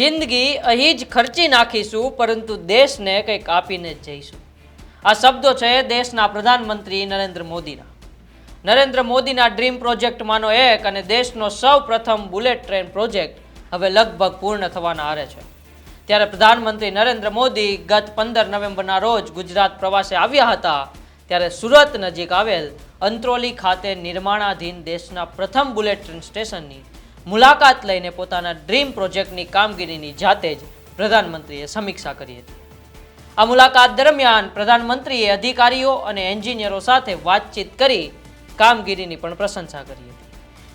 જિંદગી અહીં જ ખર્ચી નાખીશું, પરંતુ દેશને કંઈક આપીને જ જઈશું. આ શબ્દો છે દેશના પ્રધાનમંત્રી નરેન્દ્ર મોદીના. નરેન્દ્ર મોદીના ડ્રીમ પ્રોજેક્ટમાંનો એક અને દેશનો સૌ પ્રથમ બુલેટ ટ્રેન પ્રોજેક્ટ હવે લગભગ પૂર્ણ થવાના આરે છે. ત્યારે પ્રધાનમંત્રી નરેન્દ્ર મોદી ગત પંદર નવેમ્બરના રોજ ગુજરાત પ્રવાસે આવ્યા હતા, ત્યારે સુરત નજીક આવેલ અંત્રોલી ખાતે નિર્માણાધીન દેશના પ્રથમ બુલેટ ટ્રેન સ્ટેશનની મુલાકાત લઈને પોતાના ડ્રીમ પ્રોજેક્ટની કામગીરીની જાતે જ પ્રધાનમંત્રીએ સમીક્ષા કરી હતી. આ મુલાકાત દરમિયાન પ્રધાનમંત્રીએ અધિકારીઓ અને એન્જિનિયરો સાથે વાતચીત કરી કામગીરીની પણ પ્રશંસા કરી હતી.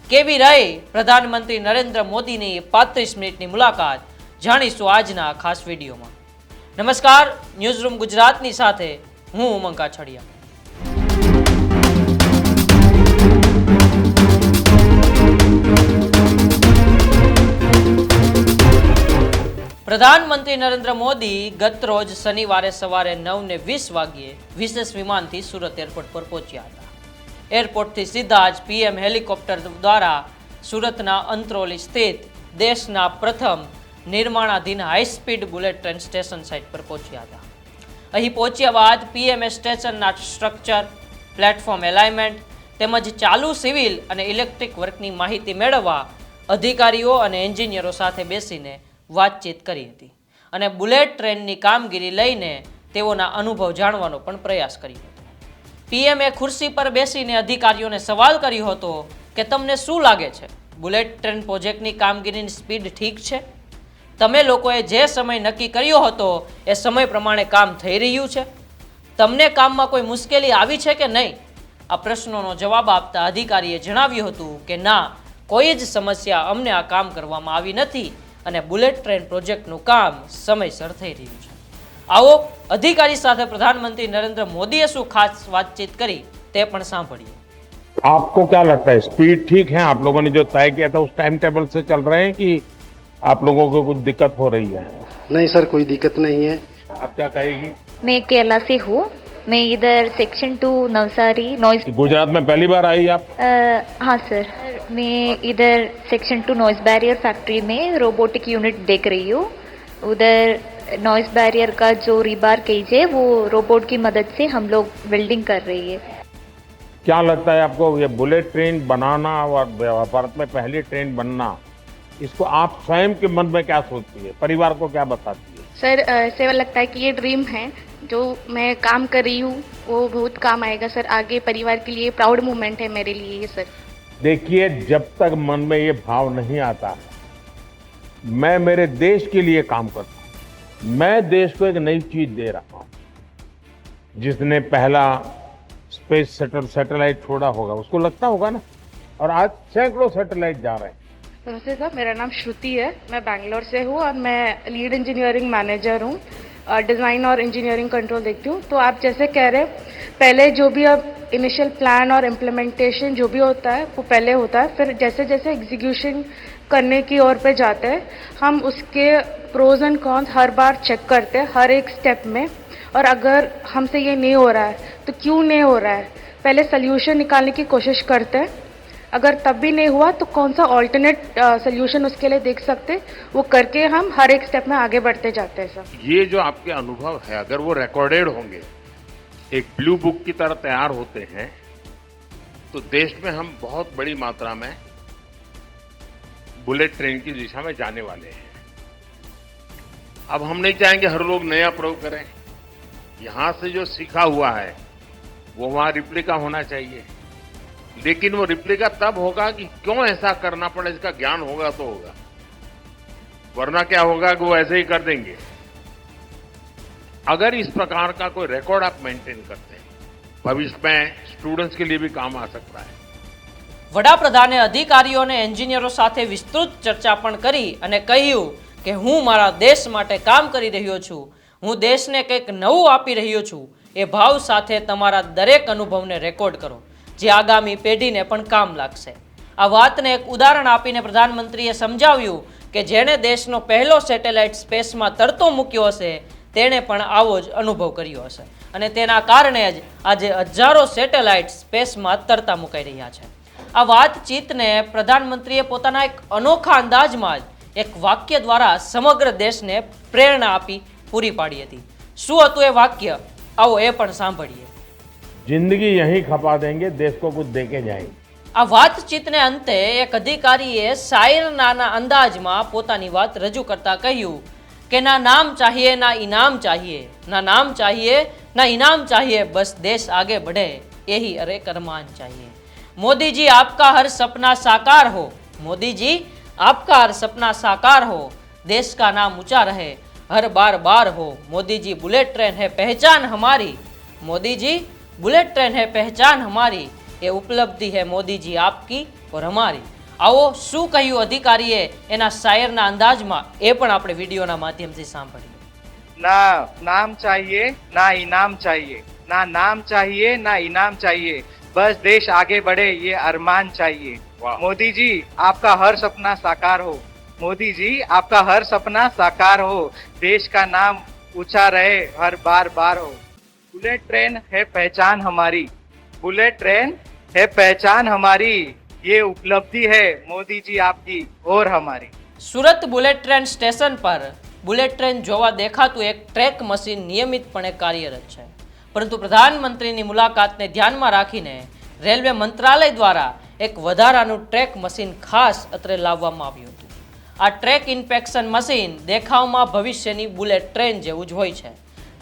કેવી રહી પ્રધાનમંત્રી નરેન્દ્ર મોદીની પાંત્રીસ મિનિટની મુલાકાત જાણીશું આજના ખાસ વિડીયોમાં. નમસ્કાર, ન્યૂઝરૂમ ગુજરાતની સાથે હું ઉમંગ કાછડિયા. પ્રધાનમંત્રી નરેન્દ્ર મોદી ગત રોજ શનિવારે સવારે નવ ને વીસ વાગ્યે વિશેષ વિમાનથી સુરત એરપોર્ટ પર પહોંચ્યા હતા. એરપોર્ટથી સીધા જ પીએમ હેલિકોપ્ટર દ્વારા સુરતના અંત્રોલી સ્થિત દેશના પ્રથમ નિર્માણાધીન high speed bullet train station site પર પહોંચ્યા હતા. અહીં પહોંચ્યા બાદ પીએમએ સ્ટેશનના સ્ટ્રક્ચર પ્લેટફોર્મ એલાઇનમેન્ટ તેમજ ચાલુ સિવિલ અને ઇલેક્ટ્રિક વર્કની માહિતી મેળવવા અધિકારીઓ અને એન્જિનિયરો સાથે બેસીને વાતચીત કરી હતી અને બુલેટ ટ્રેનની કામગીરી લઈને તેઓના અનુભવ જાણવાનો પણ પ્રયાસ કર્યો હતો. પીએમએ ખુરશી પર બેસીને અધિકારીઓને સવાલ કર્યો હતો કે તમને શું લાગે છે? બુલેટ ટ્રેન પ્રોજેક્ટની કામગીરીની સ્પીડ ઠીક છે? તમે લોકોએ જે સમય નક્કી કર્યો હતો એ સમય પ્રમાણે કામ થઈ રહ્યું છે? તમને કામમાં કોઈ મુશ્કેલી આવી છે કે નહીં? આ પ્રશ્નોનો જવાબ આપતા અધિકારીએ જણાવ્યું હતું કે ના, કોઈ જ સમસ્યા અમને આ કામ કરવામાં આવી નથી. અને બુલેટ ટ્રેન પ્રોજેક્ટનું કામ સમયસર થઈ રહ્યું છે આવો અધિકારી સાથે પ્રધાનમંત્રી નરેન્દ્ર મોદીએ શું ખાસ વાતચીત કરી તે પણ સાંભળીએ आपको क्या लगता है स्पीड ठीक है आप लोगों ने जो तय किया था उस टाइम टेबल से चल रहे हैं कि आप लोगों को कुछ दिक्कत हो रही है नहीं सर कोई दिक्कत नहीं है आप क्या कहेगी मैं केरला से हूँ मैं इधर section two Navsari noise Gujarat में पहली बार आई आप? अ, हाँ सर मैं इधर section two noise barrier factory में रोबोटिक यूनिट देख रही हूँ। उधर नॉइस बैरियर का जो रिबार केज है वो रोबोट की मदद से हम लोग वेल्डिंग कर रही है। क्या लगता है आपको ये बुलेट ट्रेन बनाना और भारत में पहली ट्रेन बनना इसको आप स्वयं के मन में क्या सोचती है? परिवार को क्या बताती है? सर ऐसे लगता है कि ये ड्रीम है। जो मैं काम कर रही हूँ, वो बहुत काम आएगा सर। आगे परिवार के लिए प्राउड मोमेंट है मेरे लिए ये, सर। देखिए, जब तक मन में ये भाव नहीं आता, मैं मेरे देश के लिए काम करता हूँ। मैं देश को एक नई चीज़ दे रहा हूँ। जिसने पहला स्पेस सेटल सैटेलाइट छोड़ा होगा, उसको लगता होगा ना? और आज सैकड़ों सैटेलाइट जा रहे हैं। नमस्ते सर, मेरा नाम श्रुति है। मैं बैंगलोर से हूँ और मैं लीड इंजीनियरिंग मैनेजर हूँ। डिज़ाइन और इंजीनियरिंग कंट्रोल देखती हूँ। तो आप जैसे कह रहे हैं, पहले जो भी अब इनिशियल प्लान और इम्प्लीमेंटेशन जो भी होता है, वो पहले होता है। फिर जैसे जैसे एग्जीक्यूशन करने की ओर पे जाते हैं, हम उसके प्रोज एंड कॉन्स हर बार चेक करते हैं, हर एक स्टेप में। और अगर हमसे ये नहीं हो रहा है तो क्यों नहीं हो रहा है? पहले सल्यूशन निकालने की कोशिश करते हैं। अगर तब भी नहीं हुआ तो कौन सा ऑल्टरनेट सोल्यूशन उसके लिए देख सकते? वो करके हम हर एक स्टेप में आगे बढ़ते जाते हैं सर ये जो आपके अनुभव है, अगर वो रिकॉर्डेड होंगे, एक ब्लू बुक की तरह तैयार होते हैं तो देश में हम बहुत बड़ी मात्रा में बुलेट ट्रेन की दिशा में जाने वाले हैं। अब हम नहीं चाहेंगे हर लोग नया प्रयोग करें। यहाँ से जो सीखा हुआ है, वो वहाँ रिप्लिका होना चाहिए। लेकिन वो रिप्लिका तब होगा कि क्यों ऐसा करना पड़े इसका ज्ञान होगा तो होगा वरना क्या होगा कि वो ऐसे ही कर देंगे अगर इस प्रकार का कोई रिकॉर्ड आप मेंटेन करते हैं भविष्य में स्टूडेंट्स के लिए भी काम आ सकता है વડાપ્રધાને અધિકારીઓ અને એન્જિનિયરો સાથે વિસ્તૃત ચર્ચા પણ કરી અને કહ્યું કે હું મારા દેશ માટે કામ કરી રહ્યો છું હું દેશને કંઈક નવું આપી રહ્યો છું એ ભાવ સાથે તમારા દરેક અનુભવને રેકોર્ડ કરો જે આગામી પેઢીને પણ કામ લાગશે. આ વાતને એક ઉદાહરણ આપીને પ્રધાનમંત્રીએ સમજાવ્યું કે જેણે દેશનો પહેલો સેટેલાઇટ સ્પેસમાં તરતો મૂક્યો હશે, તેણે પણ આવો જ અનુભવ કર્યો હશે. અને તેના કારણે જ આજે હજારો સેટેલાઇટ સ્પેસમાં તરતા મુકાઈ રહ્યા છે. આ વાતચીતને પ્રધાનમંત્રીએ પોતાના એક અનોખા અંદાજમાં જ એક વાક્ય દ્વારા સમગ્ર દેશને પ્રેરણા આપી પૂરી પાડી હતી. શું હતું એ વાક્ય? આવો એ પણ સાંભળીએ. જિંદગી અહીં ખપા દેંગે દેશ કો કુછ દેકે જાएँगे આ વાતચીતને અંતે એક અધિકારીએ શાયરનાના અંદાજમાં પોતાની વાત રજૂ કરતા કહ્યું કે ના નામ ચાહીએ ના ઇનામ ચાહીએ ના નામ ચાહીએ ના ઇનામ ચાહીએ બસ દેશ આગે बढ़े यही अरे करमान चाहिए मोदी जी आपका हर सपना साकार हो मोदी जी आपका हर सपना साकार हो देश का नाम ऊँचा रहे हर बार बार हो मोदी जी बुलेट ट्रेन है पहचान हमारी मोदी जी बुलेट ट्रेन है पहचान हमारी ये उपलब्धि है मोदी जी आपकी और हमारी આવો શું કહ્યું અધિકારીએ એના શાયરના અંદાજમાં એ પણ આપણે વિડીયોના માધ્યમથી સાંભળીએ ना नाम चाहिए ना इनाम चाहिए ना नाम चाहिए ना इनाम चाहिए बस देश आगे बढ़े ये अरमान चाहिए वाह। मोदी जी आपका हर सपना साकार हो मोदी जी आपका हर सपना साकार हो देश का नाम ऊंचा रहे हर बार बार हो बुलेट ट्रेन है पहचान हमारी बुलेट ट्रेन है पहचान हमारी ये उपलब्धि है मोदी जी आपकी और हमारी સુરત બુલેટ ટ્રેન સ્ટેશન પર બુલેટ ટ્રેન જોવા દેખાતું એક ટ્રેક મશીન નિયમિતપણે કાર્યરત છે પરંતુ પ્રધાનમંત્રીની મુલાકાતને ધ્યાનમાં રાખીને રેલવે મંત્રાલય દ્વારા એક વધારાનું ટ્રેક મશીન ખાસ અત્રે લાવવામાં આવ્યું હતું આ ટ્રેક ઇન્સ્પેક્શન મશીન દેખાવમાં ભવિષ્યની બુલેટ ટ્રેન જેવું જ હોય છે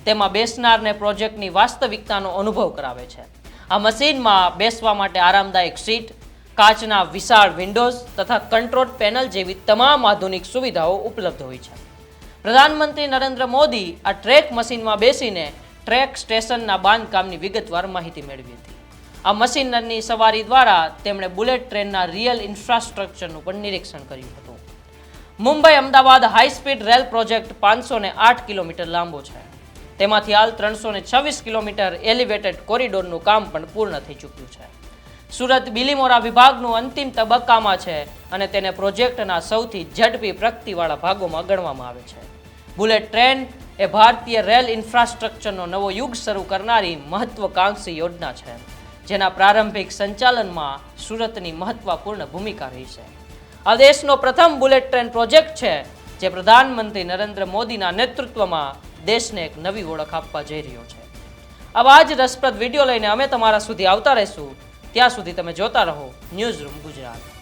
તેમાં બેસનારને પ્રોજેક્ટની વાસ્તવિકતાનો અનુભવ કરાવે છે. આ મશીનમાં બેસવા માટે આરામદાયક સીટ, કાચના વિશાળ વિન્ડોઝ તથા કંટ્રોલ પેનલ જેવી તમામ આધુનિક સુવિધાઓ ઉપલબ્ધ હોય છે. પ્રધાનમંત્રી નરેન્દ્ર મોદી આ ટ્રેક મશીનમાં બેસીને ટ્રેક સ્ટેશનના બાંધકામની વિગતવાર માહિતી મેળવી હતી. આ મશીનની સવારી દ્વારા તેમણે બુલેટ ટ્રેનના રિયલ ઇન્ફ્રાસ્ટ્રક્ચરનું પણ નિરીક્ષણ કર્યું હતું. Mumbai Ahmedabad high speed rail project પાંચસો આઠ કિલોમીટર લાંબો છે. તેમાંથી હાલ ત્રણસો ને છવ્વીસ કિલોમીટર એલિવેટેડ કોરિડોરનું કામ પણ પૂર્ણ થઈ ચૂક્યું છે. સુરત બિલીમોરા વિભાગનું અંતિમ તબક્કામાં છે અને તેને પ્રોજેક્ટના સૌથી ઝડપી પ્રગતિવાળા ભાગોમાં ગણવામાં આવે છે. બુલેટ ટ્રેન એ ભારતીય રેલ ઇન્ફ્રાસ્ટ્રક્ચરનો નવો યુગ શરૂ કરનારી મહત્વકાંક્ષી યોજના છે. જેના પ્રારંભિક સંચાલનમાં સુરતની મહત્વપૂર્ણ ભૂમિકા રહી છે. આ દેશનો પ્રથમ બુલેટ ટ્રેન પ્રોજેક્ટ છે, જે પ્રધાનમંત્રી નરેન્દ્ર મોદીના નેતૃત્વમાં દેશને એક નવી ઓળખ આપવા જઈ રહ્યો છે. આવા જ રસપ્રદ વીડિયો લઈને અમે તમારા સુધી આવતા રહીશું. ત્યાં સુધી તમે જોતા રહો ન્યૂઝ રૂમ ગુજરાત.